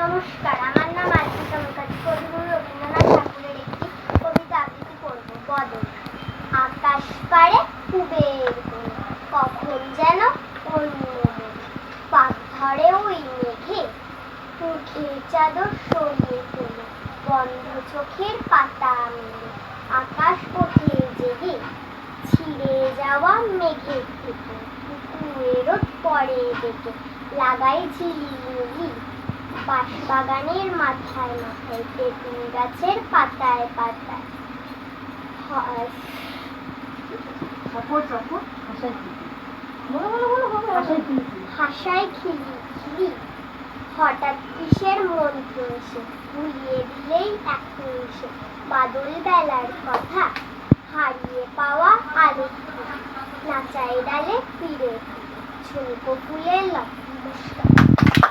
নমস্কার, আমার নাম আলপিতা মুখার্জি কবিগুরু রবীন্দ্রনাথ ঠাকুরের একটি কবিতা আবৃত্তি করব, বদল। আকাশ পারে কুবের কখন যেন অন্য পাক ধরে ওই মেঘে মুখের চাদর সরিয়ে ফেলে বন্ধ চোখের পাতা মেলে। আকাশ ওঠে জেগে, ছিঁড়ে যাওয়া মেঘের থেকে কুকুরেরও পরে দেখে লাগাই ঝিলিমিলি বাঁশ বাগানের মাথায় মাথায় তেঁতুল গাছের পাতায় পাতায়। হাসায় খিলি খিলি হঠাৎ কিসের মন্ত্র এসে ভুলিয়ে দিলেই এক নিমিষে বাদল বেলার কথা হারিয়ে পাওয়া আলো নাচাই ডালে ফিরে ঝুমকো ফুলের নমস্কার